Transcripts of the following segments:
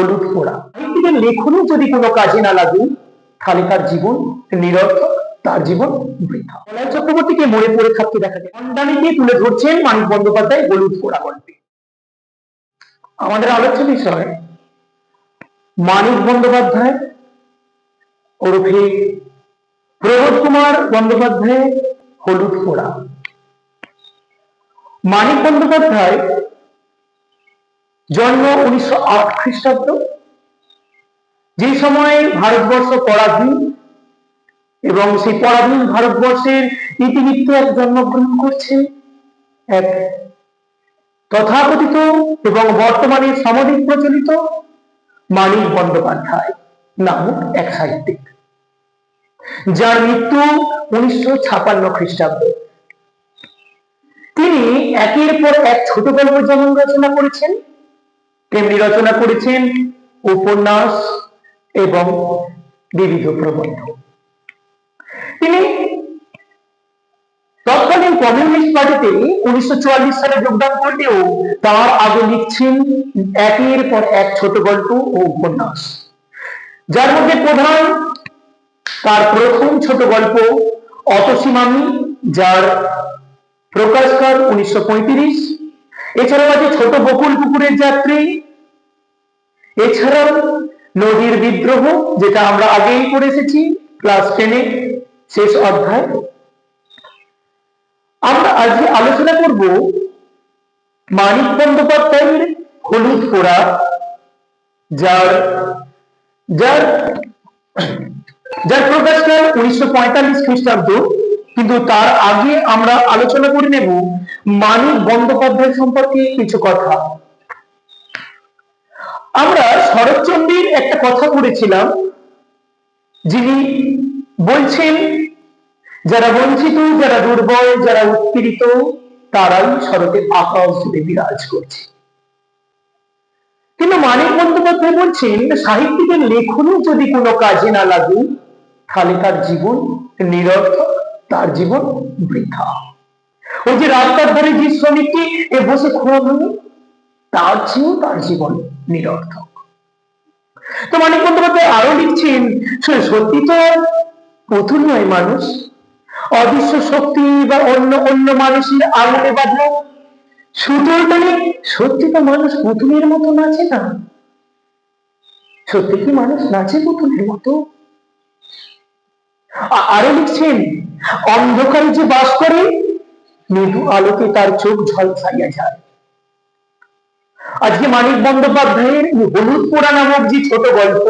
হলুদ পোড়া। সাহিত্যিকের লেখনও যদি কোনো কাজে না লাগে তাহলে তার জীবন নিরর্থক, তার জীবন বৃথা। মলয় চক্রবর্তীকে মরে পড়ে থাকতে দেখা যায় খণ্ডানীকে তুলে ধরছেন মানিক বন্দ্যোপাধ্যায় হলুদ পোড়া গল্পে। আমাদের আলোচ্য বিষয়, মানিক বন্দ্যোপাধ্যায় ওরফে প্রবোধ কুমার বন্দ্যোপাধ্যায় হলুদ পোড়া। মানিক বন্দ্যোপাধ্যায় জন্ম উনিশশো আট খ্রিস্টাব্দ। যে সময়ে ভারতবর্ষ পরাধীন এবং সেই পরাধীন ভারতবর্ষের ইতিবৃত্তে এক জন্মগ্রহণ করছে এক তথাকথিত এবং বর্তমানে সমধিক প্রচলিত মানিক বন্দ্যোপাধ্যায় নামক এক সাহিত্যিক, যার মৃত্যু উনিশশো ছাপান্ন খ্রিস্টাব্দ। তিনি একের পর এক ছোট গল্প যেমন রচনা করেছেন। তেমনি রচনা করেছেন উপন্যাস এবং বিবিধ প্রবন্ধ। তিনি তৎকালীন কমিউনিস্ট পার্টিতে উনিশশো চুয়াল্লিশ সালে যোগদান করলেও তার আগে লিখছেন একের পর এক ছোট গল্প ও উপন্যাস। যার মধ্যে প্রধান তার প্রথম ছোট গল্প অতসীমামি, যার প্রকাশকার উনিশশো এছাড়াও আছে ছোট বকুল পুকুরের যাত্রী। এছাড়াও নদীর বিদ্রোহ, যেটা আমরা আগেই পড়ে এসেছি ক্লাস টেনে শেষ অধ্যায়। আমরা আজকে আলোচনা করব মানিক বন্দ্যোপাধ্যায়ের হলুদ পোড়া যার যার যার প্রকাশকাল উনিশশো পঁয়তাল্লিশ খ্রিস্টাব্দ। কিন্তু তার আগে আমরা আলোচনা করে নেব মানিক বন্দ্যোপাধ্যায় সম্পর্কে কিছু কথা। আমরা শরৎচন্দ্রের একটা কথা পড়েছিলাম, যিনি বলছেন, যারা বঞ্চিত, যারা দুর্বল, যারা উৎপীড়িত, তারাই শরতের আকাশ জুড়ে বিরাজ করছে। কিন্তু মানিক বন্দ্যোপাধ্যায় বলছেন, সাহিত্যিকের লেখনও যদি কোনো কাজে না লাগে তাহলে তার জীবন নিরর্থক তার জীবন বৃথা। ওই যে রাস্তার ধারে যে শ্রমিকটি, এ বসে খোয়া তার চেয়েও তার জীবন নিরর্থক। তো মানিক বন্দ্যোপাধ্যায় আরও লিখছেন সত্যি তো পুতুল নয় মানুষ। অদৃশ্য শক্তি বা অন্য অন্য মানুষের আগুনে বাঁধলো সুতোর মানে সত্যি তো মানুষ পুতুলের মতো নাচে না। সত্যি কি মানুষ নাচে পুতুলের মতো? আরও লিখছেন, অন্ধকারে যে বাস করে, মৃদু আলোকে তার চোখ ঝলসাইয়া যায়। আজকে মানিক বন্দ্যোপাধ্যায়ের হলুদ পোড়া নামক যে ছোট গল্প,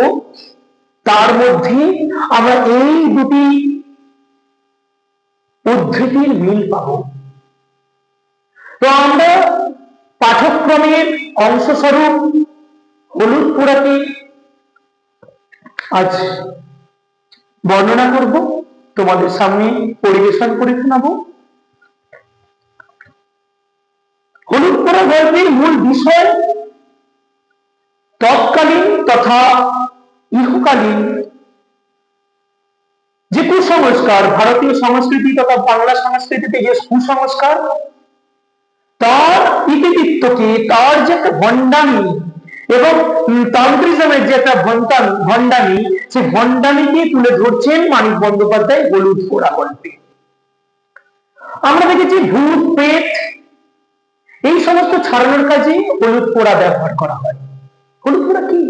তার মধ্যে আমরা এই দুটি উদ্ধৃতির মিল পাব। তো আমরা পাঠ্যক্রমের অংশস্বরূপ হলুদ পোড়াকে আজ বর্ণনা করব, তোমাদের সামনে পরিবেশন করে শোনাবো। হলুদ পোড়া গল্পের মূল বিষয়, তৎকালীন তথা ইহকালীন যে কুসংস্কার, ভারতীয় সংস্কৃতি তথা বাংলা সংস্কৃতিতে যে কুসংস্কার, তার ইতিবৃত্তকে, তার যে একটা ভণ্ডামি এবং তান্ত্রিজমের যে একটা ভণ্ডান ভণ্ডামি সে ভণ্ডামিকে তুলে ধরছেন মানিক বন্দ্যোপাধ্যায় হলুদ পোড়া গল্পে। আমরা দেখেছি ভূত, পেট, এই সমস্ত ছাড়ানোর কাজে হলুদ পোড়া ব্যবহার করা হয়। হলুদ পোড়া কি?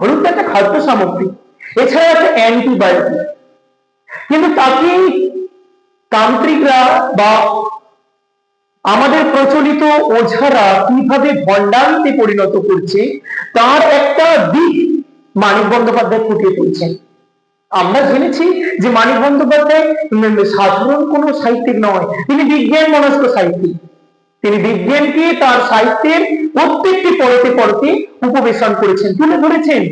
হলুদ একটা খাদ্য সামগ্রী। এছাড়া একটা অ্যান্টিবায়োটিক। কিন্তু তাকে তান্ত্রিকরা বা আমাদের প্রচলিত ওঝারা কীভাবে ভণ্ডামিতে পরিণত করছে, তার একটা দিক মানিক বন্দ্যোপাধ্যায় ফুটিয়ে তুলছেন। আমরা জেনেছি যে মানিক বন্দ্যোপাধ্যায় সাধারণ কোনো সাহিত্যিক নয়, তিনি বিজ্ঞান মনস্ক সাহিত্যিক। তিনি বিজ্ঞানকে তার সাহিত্যের প্রত্যেকটি পড়তে পড়তে উপবেশন করেছেন, তুলে ধরেছেন।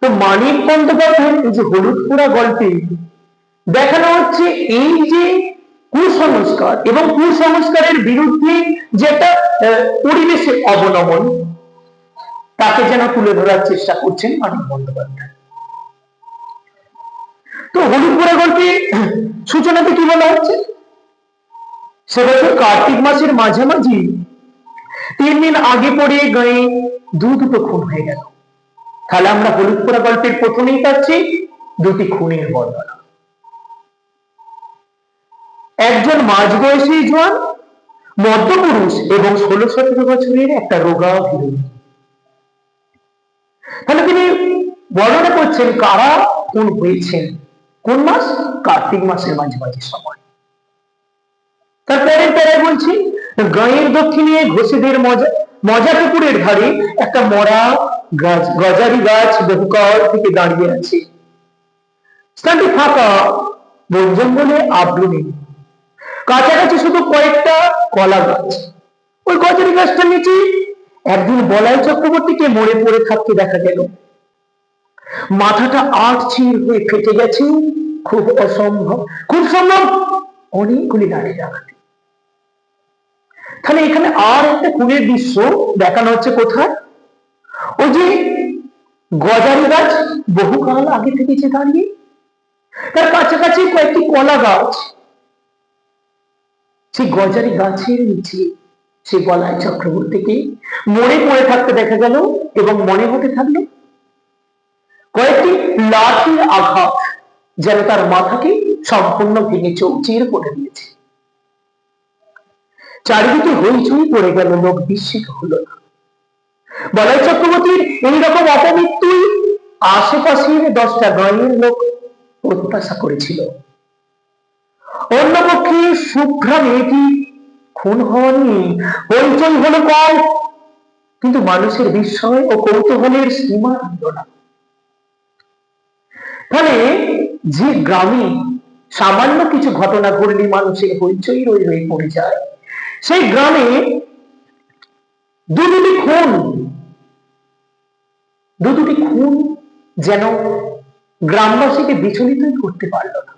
তো মানিক বন্দ্যোপাধ্যায়ের এই যে হলুদ পোড়া গল্পে দেখানো হচ্ছে, এই যে কুসংস্কার এবং কুসংস্কারের বিরুদ্ধে যেটা আহ, পরিবেশের অবনমন তাকে যেন তুলে ধরার চেষ্টা করছেন মানিক বন্দ্যোপাধ্যায়। তো হলুদ পোড়া গল্পে সূচনাতে কি বলা হচ্ছে? সে বছর কার্তিক মাসের মাঝামাঝি তিন দিন আগে পরে গায়ে দু দুটো খুন হয়ে গেল। তাহলে আমরা হলুদ পোড়া গল্পের প্রথমেই পাচ্ছি দুটি খুনের বর্ণনা। একজন মাঝবয়সী জোয়ান, মধ্যপুরুষ এবং ষোলো সতেরো বছরের একটা রোগা তাহলে তিনি বর্ণনা করছেন কারা খুন হয়েছেন, কোন মাস, কার্তিক মাসের মাঝামাঝি সময়। তারপরের প্যারায় বলছি, গাঁয়ের দক্ষিণে ঘোষেদের মজা মজা পুকুরের ধারে একটা মরা গাছ, গজারি গাছ বহুকাল থেকে দাঁড়িয়ে আছে। স্থানটি ফাঁকা, বন জঙ্গলে আবৃণী কাছাকাছি শুধু কয়েকটা কলা গাছ। ওই গজারি গাছটার নিচে একদিন বলাই চক্রবর্তীকে মরে পড়ে থাকতে দেখা গেল। মাথাটা আট চির হয়ে ফেটে গেছে। খুব অসম্ভব, খুব সম্ভব। অনেকগুলি নারী ডাকাতে তাহলে এখানে আর একটা খুনের দৃশ্য দেখানো হচ্ছে কোথায়? ওই যে গজারি গাছ বহুকাল আগে থেকে যে দাঁড়িয়ে। তার কাছাকাছি কয়েকটি কলা গাছ সেই গজারি গাছের নিচে সে গলায় চক্রবর্তীকে মরে পড়ে থাকতে দেখা গেল এবং মনে হতে থাকল কয়েকটি লাঠির আঘাত যেন তার মাথাকে সম্পূর্ণ ভেঙে চৌচির করে দিয়েছে। চারিদিকে হইচই পড়ে গেল, লোক বিস্মিত হলো না। বলাই চক্রবর্তীর এইরকম অপমৃত্যুই আশেপাশের দশটা গাঁয়ের লোক প্রত্যাশা করেছিল। অন্যপক্ষে শুভ্রা মেয়েটি খুন হয়নি হইচই হলো কম। কিন্তু মানুষের বিস্ময় ও কৌতূহলের সীমা রইল না। ফলে যে গ্রামে সামান্য কিছু ঘটনা ঘটলে মানুষের হইচই রই হয়ে পড়ে যায়, সেই গ্রামে দু দুটি খুন দু দুটি খুন যেন গ্রামবাসীকে বিচলিতই করতে পারল না।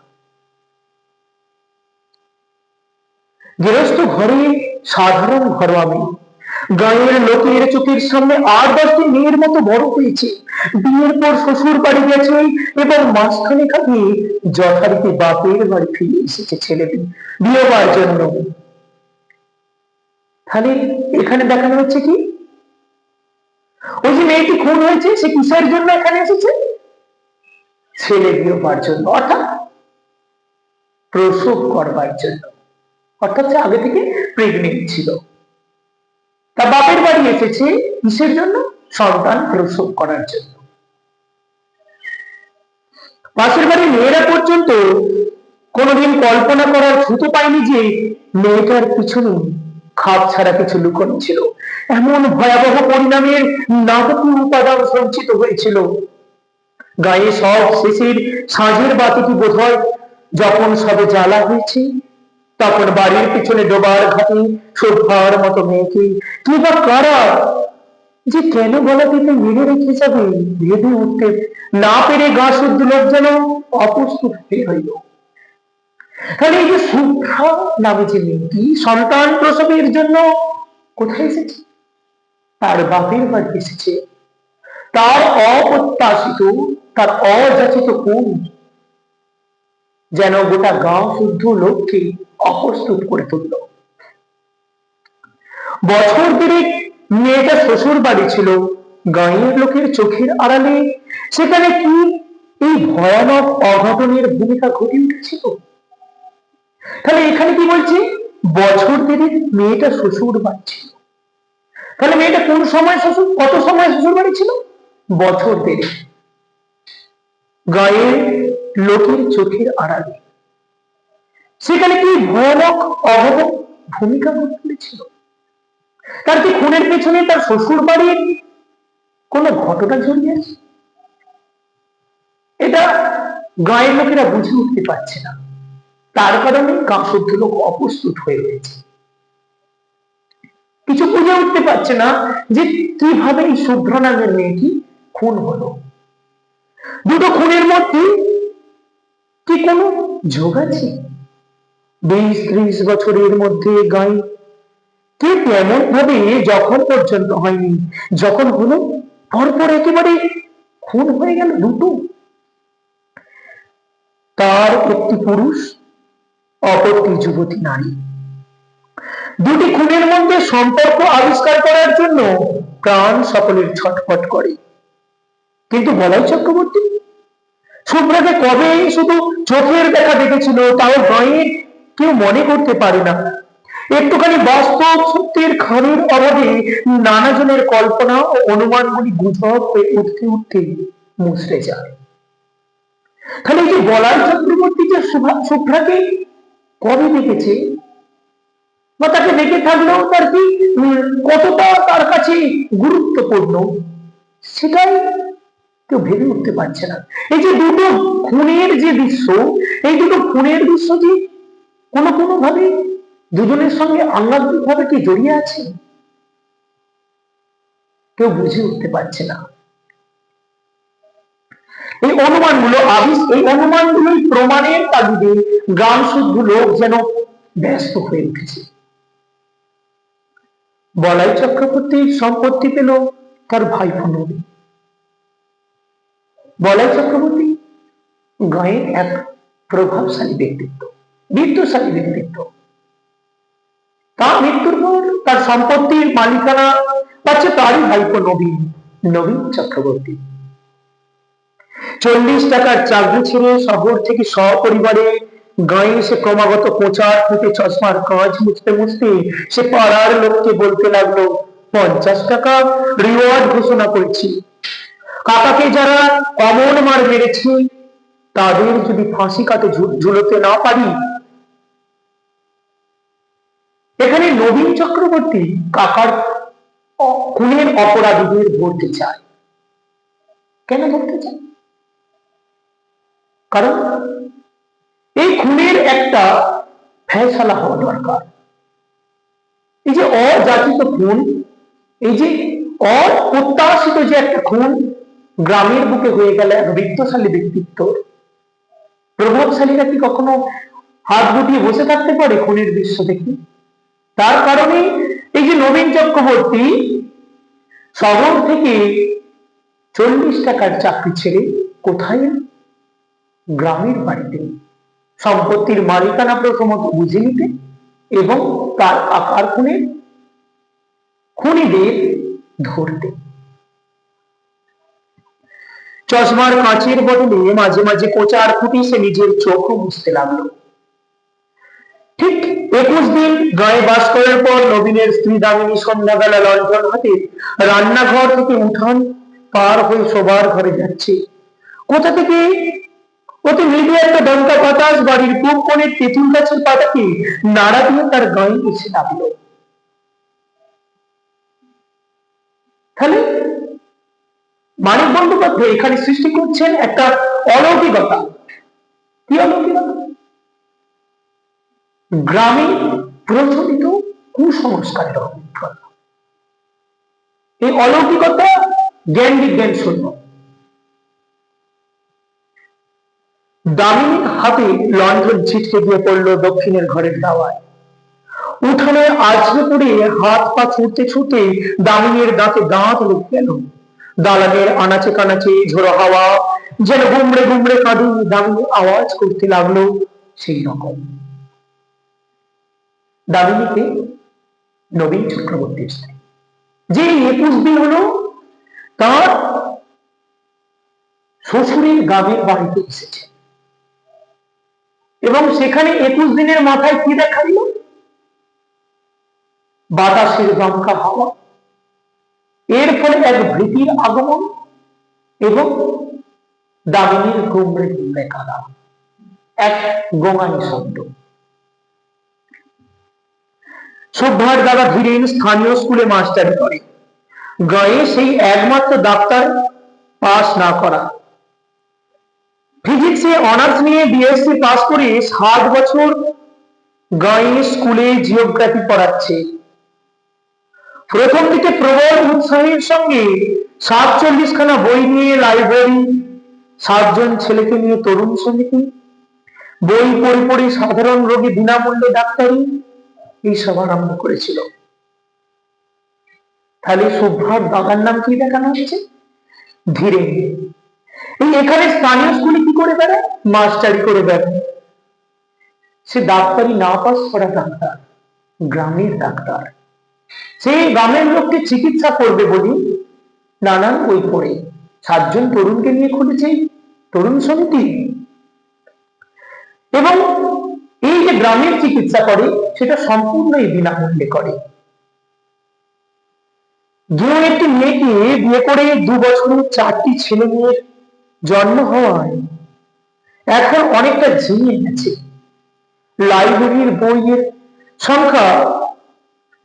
গৃহস্থ ঘরে সাধারণ ঘরোয়া মেয়ে গাঁয়ের লোকের চোখের সামনে আট দশটি মেয়ের মতো বড় হয়েছে। বিয়ের পর শ্বশুর বাড়ি গেছে এবং মাঝখানে খাবে যথারীতি বাপের বাড়ি ফিরে এসেছে ছেলেটি। বিয়ে হওয়ার জন্য। তাহলে এখানে দেখানো হচ্ছে কি? ওই যে মেয়েটি খুন হয়েছে, সে কিসের জন্য এখানে এসেছে? ছেলে বিয়ে হওয়ার জন্য, অর্থাৎ প্রসব করবার জন্য। অর্থাৎ সে আগে থেকে প্রেগনেন্ট ছিল। তা বাপের বাড়ি এসেছে কিসের জন্য? সন্তান প্রসব করার জন্য। পাশের বাড়ির মেয়েরা পর্যন্ত কোনোদিন কল্পনা করার ছুতো পায়নি যে মেয়েটার পিছনে খাপ ছাড়া কিছু লুকোনো ছিল। এমন ভয়াবহ পরিণামের নাটকীয় উপাদান সঞ্চিত হয়েছিল। গায়ে সব শেষের সাঁঝের বাতিটি বোধ হয় যখন সবে জ্বালা হয়েছে তখন বাড়ির পিছনে ডোবার ঘাটে শোভার মতো মেয়েকে কি বা কারা? যে কেন গলা থেকে মেরে রেখে যাবে? ভেবে উঠতে না পেরে গা শুদ্ধ লোক যেন অপ্রস্তুত হয়ে হইল তাহলে এই যে শুভ্রা নামে যে মেয়েটি, সন্তান প্রসবের জন্য কোথায় এসেছে? তার বাপের বাড়ি এসেছে। তার অপ্রত্যাশিত, তার অযাচিত কোন যেন গোটা গাঁও শুদ্ধ লোককে অপ্রস্তুত করে তুলল। বছর দেড়েক মেয়েটা শ্বশুর বাড়ি ছিল, গাঁয়ের লোকের চোখের আড়ালে। সেখানে কি এই ভয়ানক অঘটনের ভূমিকা ঘটে উঠেছিল? তাহলে এখানে কি বলছে? বছর দেড়েক মেয়েটা শ্বশুর বাড়ি ছিল। তাহলে মেয়েটা কোন সময় শ্বশুর, কত সময় শ্বশুর বাড়ি ছিল? বছর দেড়েক গায়ের লোকের চোখের আড়ালে। সেখানে কি ভয়ানক অঘটন ভূমিকা ঘটেছিল তার কি খুনের পেছনে তার শ্বশুর বাড়ির কোন ঘটনা জড়িয়ে আছে? এটা গায়ের লোকেরা বুঝে উঠতে পারছে না। তার কারণে গাঁ শুদ্ধ লোক অপ্রস্তুত হয়ে রয়েছে। কিছু বুঝে উঠতে পারছে না যে কীভাবে এই শুভ্র নামের মেয়েটি খুন হলো। দুটো খুনের মধ্যে কি কোনো যোগ আছে? বিশ ত্রিশ বছরের মধ্যে গাই। কে তেমন ভাবে যখন পর্যন্ত হয়নি, যখন হলো পরপর একেবারে খুন হয়ে গেল দুটো। তার একটি পুরুষ, অপরটি যুবতী নারী। দুটি খুনের মধ্যে সম্পর্ক আবিষ্কার করার জন্য প্রাণ সকলের ছটফট করে। কিন্তু বলাই চক্রবর্তী শুভ্রাকে কবে শুধু চোখের দেখা দেখেছিল, তাও গায়ে কেউ মনে করতে পারে না। একটুখানি বাস্তব সত্যের খামের অভাবে নানা জনের কল্পনা ও অনুমানগুলি গুজব হয়ে উঠতে উঠতে মুছড়ে যায়। তাহলে এই যে বলাই চক্রবর্তী যে শুভা- শুভ্রাকে কবে দেখেছে? বা তাকে দেখে থাকলেও তার কি কতটা তার কাছে গুরুত্বপূর্ণ? সেটাই কেউ ভেবে উঠতে পারছে না। এই যে দুটো খুনের যে দৃশ্য, এই দুটো খুনের দৃশ্য যে কোনো কোনো ভাবে দুজনের সঙ্গে আহ্লাদিক ভাবে কি জড়িয়ে আছে? কেউ বুঝে উঠতে পারছে না। এই অনুমানগুলো আবিস এই অনুমানগুলোই প্রমাণের তাগিদে গ্রাম শুদ্ধ লোক যেন ব্যস্ত হয়ে উঠেছে। বলাই চক্রবর্তীর সম্পত্তি পেল তার ভাই নবী। বলাই চক্রবর্তী গায়ের এক প্রভাবশালী ব্যক্তিত্ব। বীর্যশালী ব্যক্তিত্ব তার মৃত্যুর পর তার সম্পত্তির মালিকানা পাচ্ছে তারই ভাইপো নবীন নবীন চক্রবর্তী। চল্লিশ টাকার চাকরি ছেড়ে শহর থেকে সপরিবারে গায়ে এসে ক্রমাগত কোচার থেকে চশমার কাজ মুছতে মুছতে সে পাড়ার লোককে বলতে লাগল, পঞ্চাশ টাকা রিওয়ার্ড ঘোষণা করছি। কাকাকে যারা কমন মার মেরেছে, তাদের যদি ফাঁসি ঝু- ঝুলোতে না পারি এখানে নবীন চক্রবর্তী কাকার খুনের অপরাধীদের ধরতে চায়। কেন ধরতে চায়? কারণ এই খুনের একটা ফেসলা হওয়া দরকার। এই যে অযাচিত খুন, এই যে অপ্রত্যাশিত যে একটা খুন গ্রামের বুকে হয়ে গেল এক বৃত্তশালী ব্যক্তিত্ব, প্রভাবশালীরা কি কখনো হাত গুটিয়ে বসে থাকতে পারে খুনের দৃশ্য দেখে? তার কারণে এই যে নবীন চক্রবর্তী শহর থেকে চল্লিশ টাকার চাকরি ছেড়ে কোথায় গ্রামের বাড়িতে। সম্পত্তির মালিকানা প্রথমত বুঝে নিতে এবং তার আকার খুনে খুনিদের ধরতে। চশমার কাঁচের বদলে মাঝে মাঝে কোচার খুঁটি সে নিজের চোখও বুঝতে লাগল। ঠিক একুশ দিন গায়ে বাস করার পর নবীনের স্ত্রী দামিনী সন্ধ্যাবেলা লন্ঠন হাতে রান্নাঘর থেকে উঠান পার হয়ে শোবার ঘরে যাচ্ছে। কোথা থেকে? অতি মৃদু একটা দমকা বাতাস বাড়ির পূব কোণের তেঁতুল গাছের পাতাকে নাড়া দিয়ে তার গায়ে এসে লাগল তাহলে মানিক বন্দ্যোপাধ্যায় এখানে সৃষ্টি করছেন একটা অলৌকিকতা। কি অলৌকিকতা? গ্রামে প্রচলিত কুসংস্কারের অভিজ্ঞতা। এই অলৌকিকতা জ্ঞান বিজ্ঞান শূন্য। দামিনীর হাতে লন্ঠন ছিটকে দিয়ে পড়ল দক্ষিণের ঘরের দাওয়ায়। উঠানে আজকে পড়ে হাত পা ছুটতে ছুটতে দামিনীর দাঁতে দাঁত লোক গেল দালানের আনাচে কানাচে ঝোড়ো হাওয়া, যেন গুমড়ে গুমড়ে কাঁদে দামিনী আওয়াজ করতে লাগল সেই রকম। দামিনীকে নবীন চক্রবর্তীর স্ত্রী যে একুশ দিন হলো তার শ্বশুরের গ্রামের বাড়িতে এসেছে। এবং সেখানে একুশ দিনের মাথায় কি দেখা দিল? বাতাসের দমকা হাওয়া। এর ফলে এক ভীতির আগমন এবং দামিনীর গুমড়ে গুমড়ে কাদা। এক গোঙানি শব্দ। সভ্যার দাদা ধীরেন স্থানীয় স্কুলে মাস্টারি করে। গায়ে সেই একমাত্র ডাক্তার পাস না করা। ফিজিক্সে অনার্স নিয়ে বিএসসি পাস করে সাত বছর গায়ে স্কুলে জিওগ্রাফি পড়াচ্ছে। প্রথম দিকে প্রবল উৎসাহের সঙ্গে সাতচল্লিশ খানা বই নিয়ে লাইব্রেরি সাতজন ছেলেকে নিয়ে তরুণ সমিতি বই পড়ে পড়ে সাধারণ রোগী বিনামূল্যে ডাক্তারি এইসব আরম্ভ করেছিল। তাহলে শুভ্রার দাদার নাম কি দেখানো হচ্ছে? ধীরে। এই এখানে স্থানীয় স্কুলে কি করে বেড়ায়? মাস্টারি করে বেড়ায়। সে ডাক্তারি না পাস করা ডাক্তার, গ্রামের ডাক্তার। সেই গ্রামের লোককে চিকিৎসা করবে বলি নানান বই পড়ে। সাতজন তরুণকে নিয়ে খুলেছে। তরুণ সমিতি। এবং এই যে গ্রামের চিকিৎসা করে, সেটা সম্পূর্ণই বিনামূল্যে করে। গিয়েও একটি মেয়েকে বিয়ে করে দু বছরের চারটি ছেলে মেয়ের জন্ম হওয়ায় এখন অনেকটা ঝিমিয়ে গেছে। লাইব্রেরির বইয়ের সংখ্যা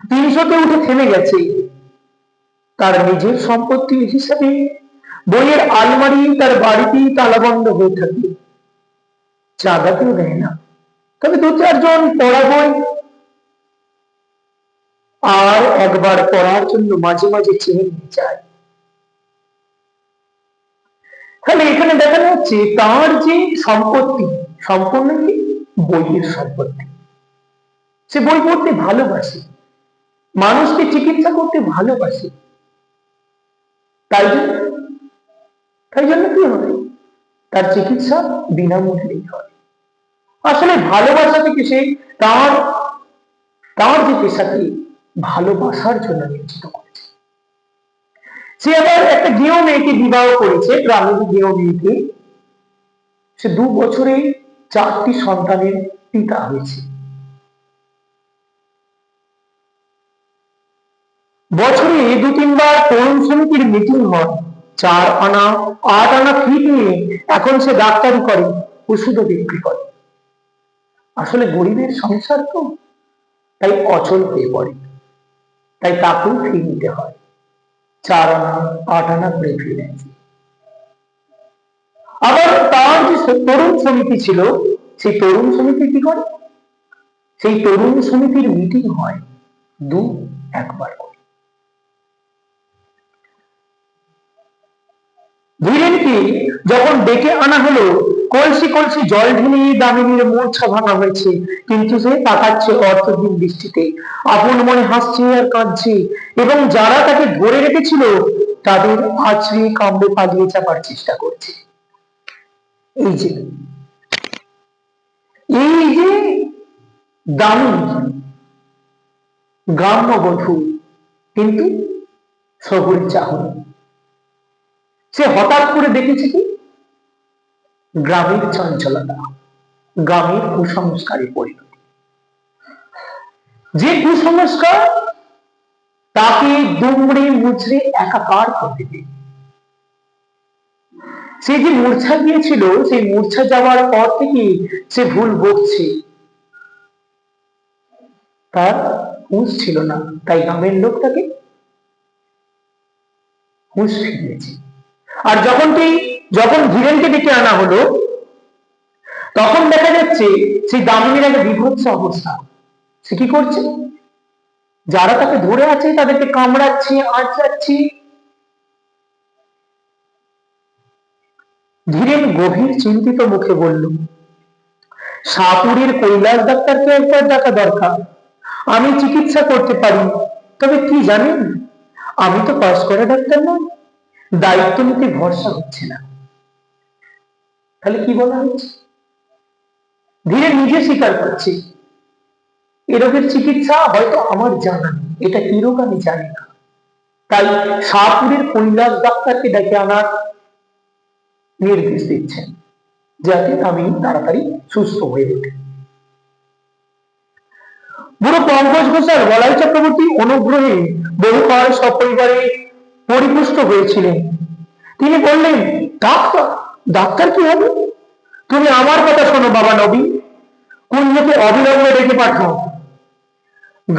তিনশোতে উঠে থেমে গেছে। তার নিজের সম্পত্তি হিসাবে বইয়ের আলমারি তার বাড়িতেই তালাবন্ধ হয়ে থাকে। চাঁদাতেও দেয় না। তবে দু চারজন পড়া বই আর একবার পড়ার জন্য মাঝে মাঝে চেয়ে নিয়ে যায় তাহলে এখানে দেখানো হচ্ছে তার যে সম্পত্তি, সম্পূর্ণ কি? বইয়ের সম্পত্তি। সে বই পড়তে ভালোবাসে। মানুষকে চিকিৎসা করতে ভালোবাসে। তাই জন্য তাই জন্য কি হয় তার চিকিৎসা বিনামূল্যেই হয় আসলে ভালোবাসা থেকে সে তার তার যে পেশাকে ভালোবাসার জন্য নিয়োজিত করেছে সে আবার একটা গেও মেয়েকে বিবাহ করেছে গ্রামের গেও মেয়েকে। সে দু বছরে চারটি সন্তানের পিতা হয়েছে। বছরে দু তিনবার তরুণ সমিতির মিটিং হয়। চার আনা, আট আনা ফি নিয়ে এখন সে ডাক্তারি করে, ওষুধও বিক্রি করে। আসলে গরিবের সংসার তো তাই অচল হয়ে পড়ে। তাই তাকেও ফি নিতে হয়। চার আনা, আট আনা করে ফি নেয়। আবার তার যে তরুণ সমিতি ছিল, সেই তরুণ সমিতি কি করে? সেই তরুণ সমিতির মিটিং হয় দু, একবার ধীরেনকে যখন ডেকে আনা হলো, কলসি কলসি জল ঢেলে দামিনীর মূর্ছা ভাঙা হয়েছে, কিন্তু সে তাকাচ্ছে অর্থহীন দৃষ্টিতে। আপন মনে হাসছে আর কাঁদছে, এবং যারা তাকে ধরে রেখেছিল, তাদের আছড়ে কামড়ে পালিয়ে যাবার চেষ্টা করছে। এই যে এই যে দামি গ্রাম্য বধূ, কিন্তু শহরের চাহনি। সে হঠাৎ করে দেখেছে কি? গ্রামের চঞ্চলতা গ্রামের কুসংস্কারে পরিণতি। যে কুসংস্কার তাকে দুমড়ে মুচড়ে একাকার করে দেবে সে যে মূর্ছা গিয়েছিল, সেই মূর্ছা যাওয়ার পর থেকে সে ভুল বকছে। তার হুঁশ ছিল না, তাই গ্রামের লোক তাকে হুঁশ ফিরিয়েছে। আর যখন তুই, যখন ধীরেনকে ডেকে আনা হলো, তখন দেখা যাচ্ছে সেই দামিনীর একটা বিভৎস অবস্থা। সে কি করছে? যারা তাকে ধরে আছে, তাদেরকে কামড়াচ্ছে, আঁচড়াচ্ছে। ধীরেন গভীর চিন্তিত মুখে বলল সাপুরের কৈলাস ডাক্তারকে একবার ডাকা দরকার। আমি চিকিৎসা করতে পারি। তবে কি জানেন? আমি তো পাস করা ডাক্তার না দায়িত্ব নিতে ভরসা হচ্ছে না। তাহলে কি বলা হচ্ছে? ধীরে নিজে স্বীকার করছে, এ রোগের চিকিৎসা হয়তো আমার জানা নেই, এটা কি রোগ আমি জানি না। তাই শাহপুরের কৈলাস ডাক্তারকে ডেকে আনার নির্দেশ দিচ্ছেন, যাতে আমি তাড়াতাড়ি সুস্থ হয়ে ওঠে বুড়ো পঙ্কজ ঘোষাল, বলাই চক্রবর্তী, অনুগ্রহে বহুকাল সপরিবারে পরিপুষ্ট হয়েছিলেন। তিনি বললেন, ডাক্তার ডাক্তার কি হবে? তুমি আমার কথা শোনো, বাবা নবী। কুঞ্জকে অবিলম্বে ডেকে পাঠাও।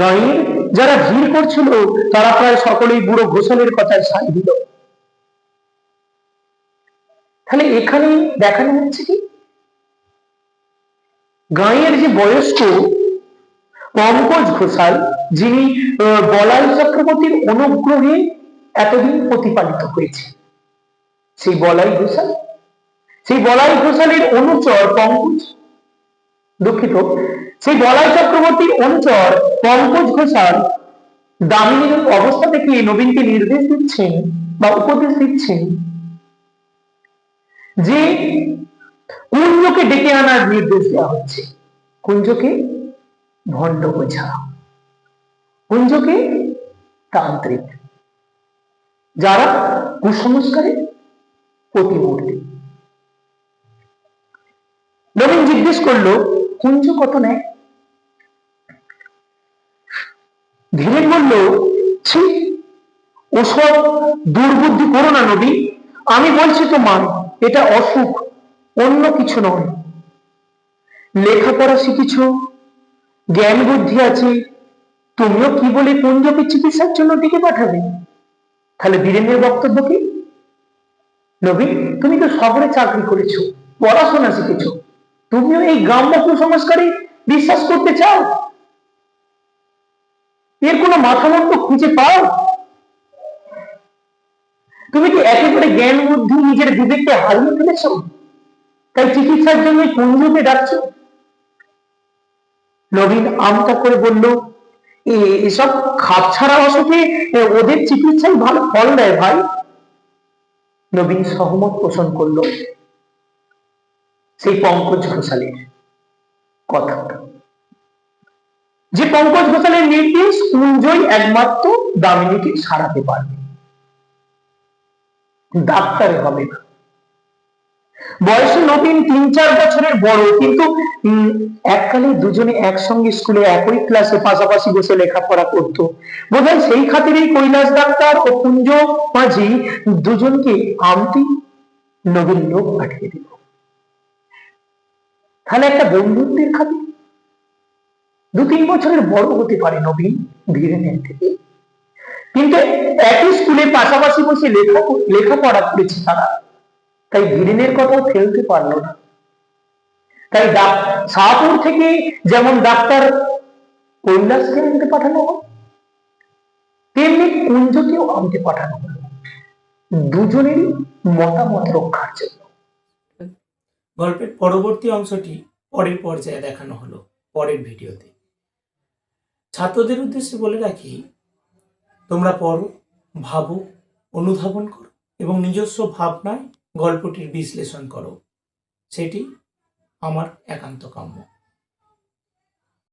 গাঁয়ের যারা ভিড় করছিল, তারা প্রায় সকলেই বুড়ো ঘোষালের কথায় সাই দিল। তাহলে এখানে দেখানো হচ্ছে কি? গাঁয়ের যে বয়স্ক পঙ্কজ ঘোষাল, যিনি বলাল চক্রবর্তীর অনুগ্রহে এতদিন প্রতিপালিত হয়েছে। সেই বলাই ঘোষাল, সেই বলাই ঘোষালের অনুচর পঙ্কজ, দুঃখিত, সেই বলাই চক্রবর্তীর অনুচর পঙ্কজ ঘোষাল দামিনীর অবস্থা থেকে নবীনকে নির্দেশ দিচ্ছেন বা উপদেশ দিচ্ছেন যে কুঞ্জকে ডেকে আনার নির্দেশ দেওয়া হচ্ছে। কুঞ্জকে ভণ্ড বোঝা, কুঞ্জকে তান্ত্রিক যারা কুসংস্কারে প্রতিমূর্তি নবীন জিজ্ঞেস করল, কুঞ্জ কত নেয়? ধীরেন বলল, ছি, ওসব দুর্বুদ্ধি করো না নবী, আমি বলছি তো মান, এটা অসুখ, অন্য কিছু নয়। লেখাপড়া শিখেছ জ্ঞান বুদ্ধি আছে, তুমিও কি বলে কুঞ্জকে চিকিৎসার জন্য ডেকে পাঠাবে? তাহলে বীরেনের বক্তব্য কি? নবী, তুমি তো শহরে চাকরি করেছ, পড়াশোনা শিখেছো। তুমিও এই গ্রাম্য কুসংস্কারে বিশ্বাস করতে চাও? এর কোনো মাথা মন্ত্র খুঁজে পাও? তুমি কি একেবারে জ্ঞান, বুদ্ধি, নিজের বিবেককে হারিয়ে ফেলেছো? তাই চিকিৎসার জন্য এই কুঞ্জকে ডাকছো? নবীন আমতা করে বলল "এ- এসব খাপ ছাড়া অসুখে ওদের চিকিৎসাই ভালো ফল দেয় ভাই। নবীন সহমত পোষণ করল। সেই পঙ্কজ ঘোষালের কথাটা। যে পঙ্কজ ঘোষালের নির্দেশ কুঞ্জই একমাত্র দামিনীকে সারাতে পারবে। ডাক্তারে হবে না। বয়সে নবীন তিন চার বছরের বড়, কিন্তু এককালে দুজনে একসঙ্গে স্কুলে একই ক্লাসে পাশাপাশি বসে লেখাপড়া করত। বোধহয় সেই খাতিরেই কৈলাস ডাক্তার ও কুঞ্জ মাঝি দুজনকে আমতি নবীন লোক পাঠিয়ে দিল। তাহলে একটা বন্ধুত্বের খাতির? দু তিন বছরের বড় হতে পারে নবীন ধীরেনের থেকে। কিন্তু একই স্কুলে পাশাপাশি বসে লেখা লেখাপড়া করেছে তারা। তাই ধীরেনের কথাও ফেলতে পারল না। তাই শাহপুর থেকে যেমন ডাক্তার কৈলাসকে আনতে পাঠানো হয় তেমনি কুঞ্জকেও আনতে পাঠানো হলো। দুজনেরই মতামত রক্ষার জন্য। গল্পের পরবর্তী অংশটি পরের পর্যায়ে দেখানো হলো, পরের ভিডিওতে। ছাত্রদের উদ্দেশ্যে বলে রাখি, তোমরা পড়ো, ভাবো, অনুধাবন করো এবং নিজস্ব ভাবনায় গল্পটির বিশ্লেষণ করো। সেটি আমার একান্ত কাম্য।